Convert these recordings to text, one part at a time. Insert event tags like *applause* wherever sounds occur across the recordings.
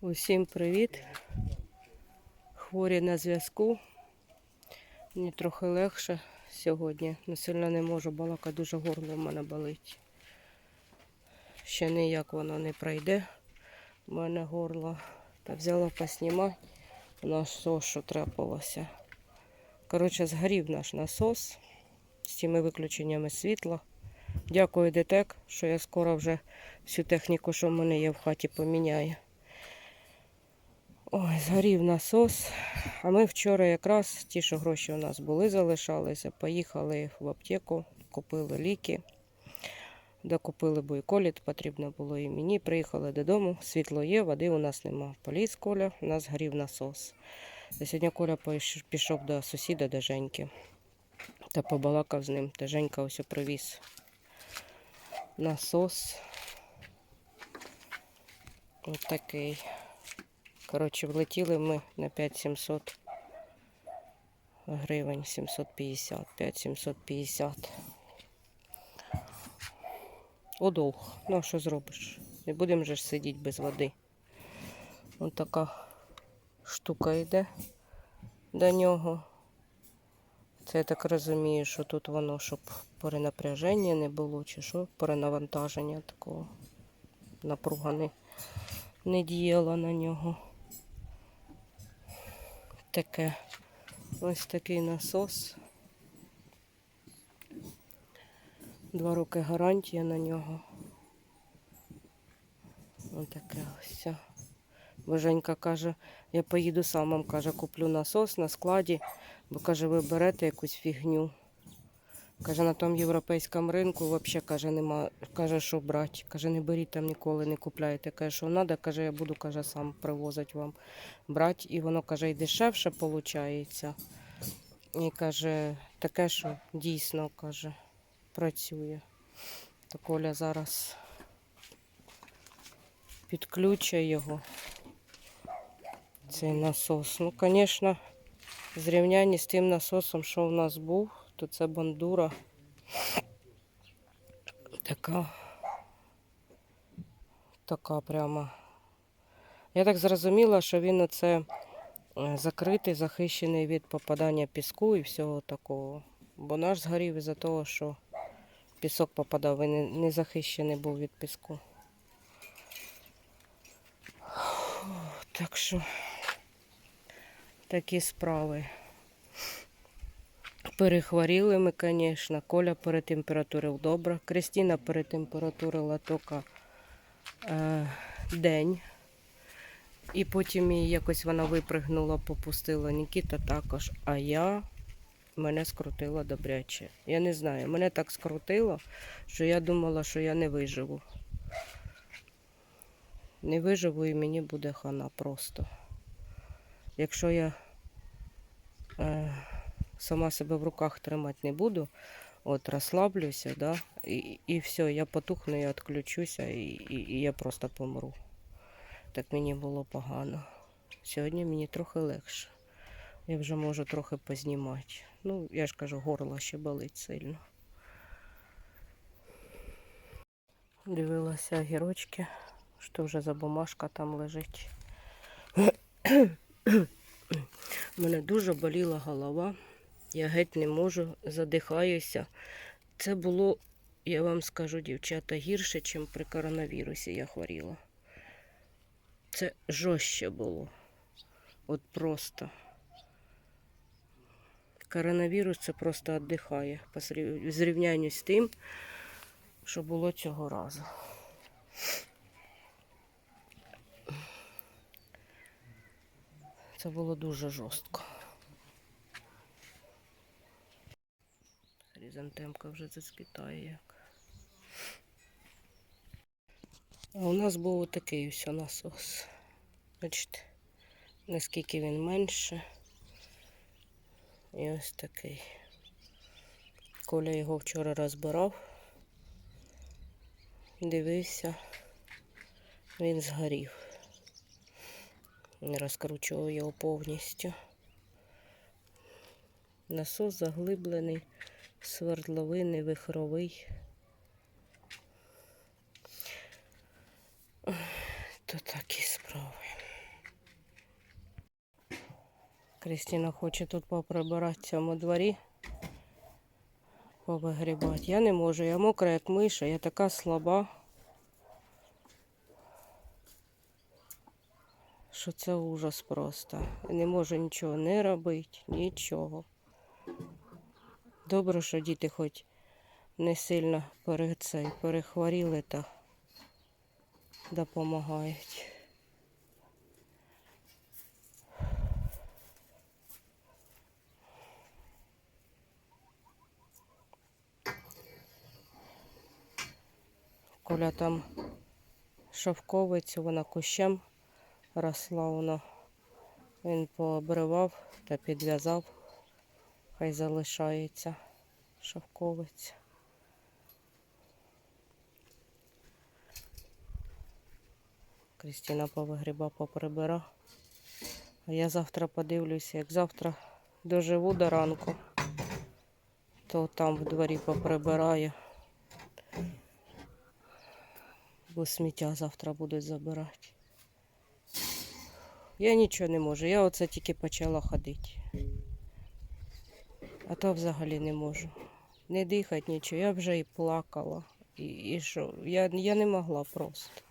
Усім привіт. Хворі на зв'язку. Мені трохи легше сьогодні. Не сильно не можу балакати, дуже горло в мене болить. Ще ніяк воно не пройде. У мене горло. Та взяла поснімати. У нас що трапилося. Коротше, згорів наш насос з тими виключеннями світла. Дякую ДТЕК, що я скоро вже всю техніку, що в мене є в хаті, поміняю. Ой, згорів насос. А ми вчора якраз ті, що гроші у нас були, залишалися, поїхали в аптеку, купили ліки, докупили бойколіт, потрібно було і мені. Приїхали додому, світло є, води у нас нема. Поліз Коля, у нас згорів насос. Сьогодні Коля пішов до сусіда, до Женьки, та побалакав з ним. Та Женька ось привіз насос. Ось такий. Коротше, влетіли ми на 5700 гривень, 750, 5750. Удовг. Ну, а що зробиш? Не будемо ж сидіти без води. Ось така штука йде до нього. Це я так розумію, що тут воно, щоб перенапряження не було, чи що, перенавантаження такого напруга не, не діяла на нього. Таке. Ось такий насос. Два роки гарантія на нього. Ось таке ось. Боженька каже, я поїду сам, каже, куплю насос на складі, бо каже, ви берете якусь фігню. Каже, на тому європейському ринку взагалі каже, нема, каже, що брати. Каже, не беріть там ніколи, не купляйте. Каже, що треба, каже, я буду каже, сам привозити вам брати. І воно каже, і дешевше виходить. І каже, таке, що дійсно каже, працює. То Коля зараз підключує його. Цей насос. Ну, звісно, зрівнянні з тим насосом, що в нас був, то це бандура. Така. Така прямо. Я так зрозуміла, що він оце е, закритий, захищений від попадання піску і всього такого. Бо наш згорів із-за того, що пісок попадав, він не- не захищений був від піску. Так що такі справи. Перехворіли ми, звісно. Коля перетемпературив добре. Кристина перетемпературила тільки е, день. І потім її якось вона випригнула, попустила. Нікіта також. А я мене скрутила добряче. Я не знаю, мене так скрутило, що я думала, що я не виживу. Не виживу і мені буде хана просто. Якщо я е, сама себе в руках тримати не буду, от розслаблюся, да, і, і все, я потухну, я відключуся і, і, і я просто помру. Так мені було погано. Сьогодні мені трохи легше. Я вже можу трохи познімати. Ну, я ж кажу, горло ще болить сильно. Дивилася огірочки, що вже за бумажка там лежить. *coughs* У мене дуже боліла голова. Я геть не можу, задихаюся. Це було, я вам скажу, дівчата, гірше, ніж при коронавірусі я хворіла. Це жорстче було. От просто. Коронавірус це просто віддихає по зрів- в зрівнянні з тим, що було цього разу. Це було дуже жорстко. Хризантемка вже зацвітає як. А у нас був такий ось насос. Бачите, наскільки він менше. І ось такий. Коля його вчора розбирав. Дивився, він згорів. Не розкручував його повністю. Насос заглиблений, свердловини, вихровий. То такі справи. Крістіна хоче тут поприбирати в цьому дворі, повигрібати. Я не можу, я мокра, як миша, я така слаба, що це ужас просто. Не можу нічого не робити, нічого. Добре, що діти хоч не сильно пере, перехворіли та допомагають. Коля там шовковицю, вона кущем росла, вона він пообривав та підв'язав, хай залишається шовковиця. Крістіна повигріба поприбира. А я завтра подивлюся, як завтра доживу до ранку, то там в дворі поприбираю. Бо сміття завтра будуть забирати. Я нічого не можу. Я оце тільки почала ходити. А то взагалі не можу. Не дихати нічого. Я вже і плакала. І, і що? Я, я не могла просто.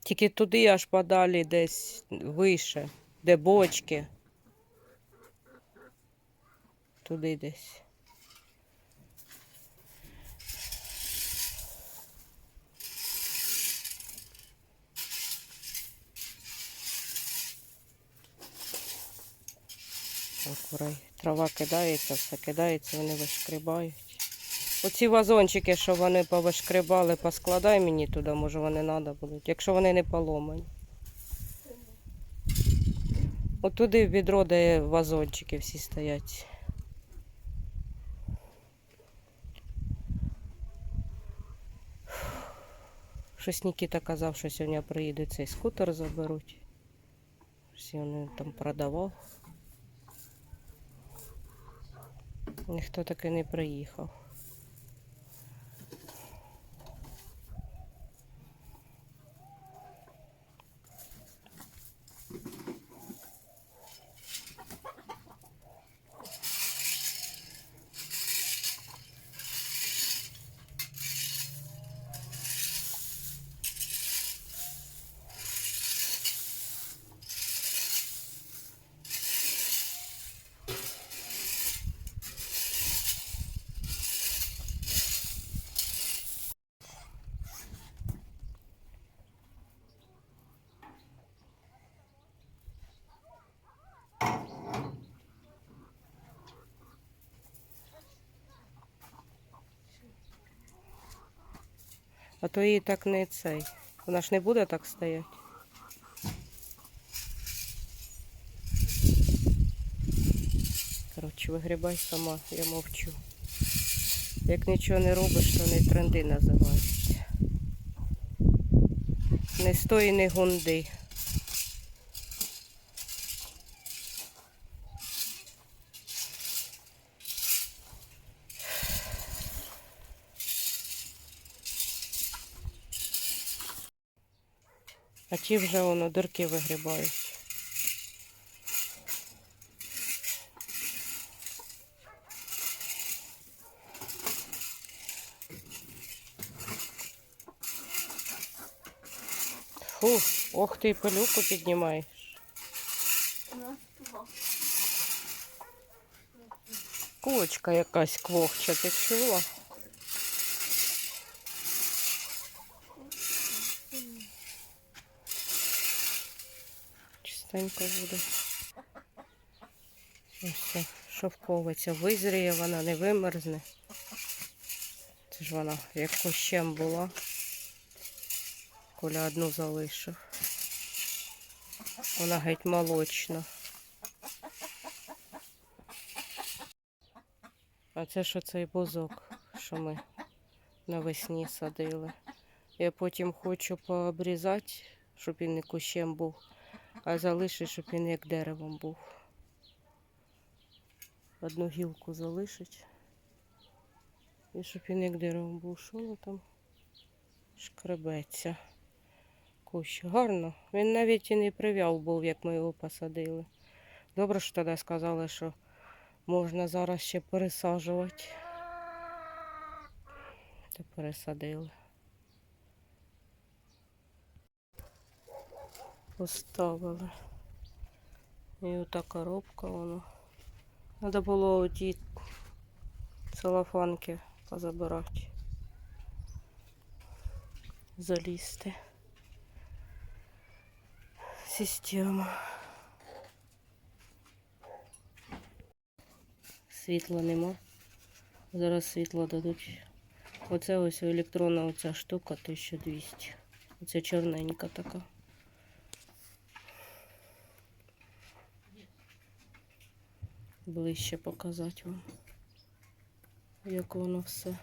Тільки туди аж подалі десь вище, де бочки. Туди десь. Окурай. Трава кидається, все кидається, вони вишкрібають. Оці вазончики, що вони повишкрібали, поскладай мені туди, може вони треба будуть, якщо вони не поломані. От туди в відро, де вазончики всі стоять. Щось Нікіта казав, що сьогодні приїде цей скутер заберуть. Щось він там продавав. Ніхто таки не приїхав. А то її так не цей. Вона ж не буде так стояти. Коротше, вигрібай сама, я мовчу. Як нічого не робиш, то не тренди називають. Не стої, не гунди. А ті вже воно дирки вигрібають. Фу, ох ти, пилюку піднімаєш. Кочка якась квохча, ти чула? Чистенько буде. Ось це шовковиця визріє, вона не вимерзне. Це ж вона як кущем була. Коля одну залишив. Вона геть молочна. А це що цей бузок, що ми навесні садили. Я потім хочу пообрізати, щоб він не кущем був, а залишити, щоб він як деревом був. Одну гілку залишить. І щоб він як деревом був. Що воно там шкребеться? Кущ гарно. Він навіть і не прив'яв був, як ми його посадили. Добре, що тоді сказали, що можна зараз ще пересаджувати. Та пересадили. Поставили. І ота коробка воно. Треба було оті целофанки позабирати. Залізти. Система. Світла нема. Зараз світло дадуть. Оце ось електронна оця штука 1200. Оце чорненька така. Ближче показати вам, як воно все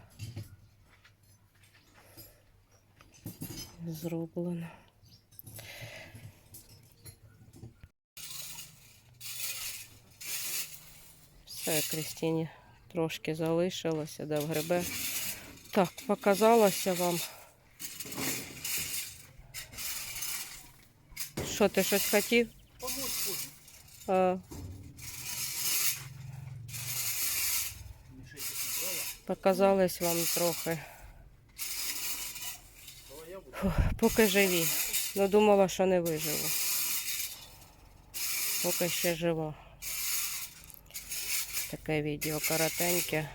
зроблено. Все, Крістіні трошки залишилося, да в грибе. Так, показалося вам. Що ти щось хотів? А, показалось вам трохи. Поки живі. Ну думала, що не виживу. Поки ще жива. Таке відео коротеньке.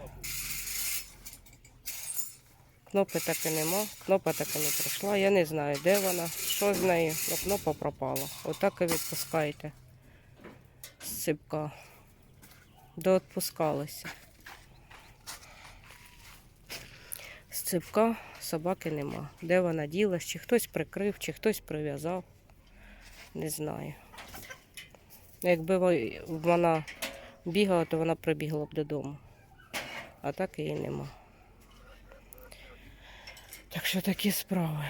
Кнопи так і нема. Кнопа так і не прийшла. Я не знаю, де вона, що з нею, але кнопа пропала. Отак і відпускайте з ципка. З ципка собаки нема. Де вона ділась, чи хтось прикрив, чи хтось прив'язав. Не знаю. Якби вона бігала, то вона прибігла б додому. А так її нема. Так що такі справи.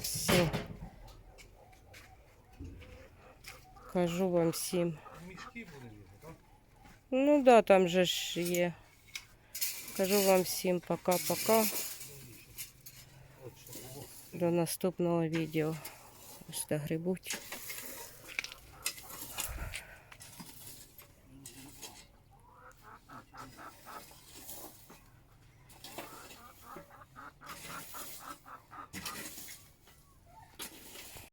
Все. Кажу вам всім. Мішки буде так? Ну так, да, там же ж є. Кажу вам всім пока-пока. До наступного відео. Ось де грибуть.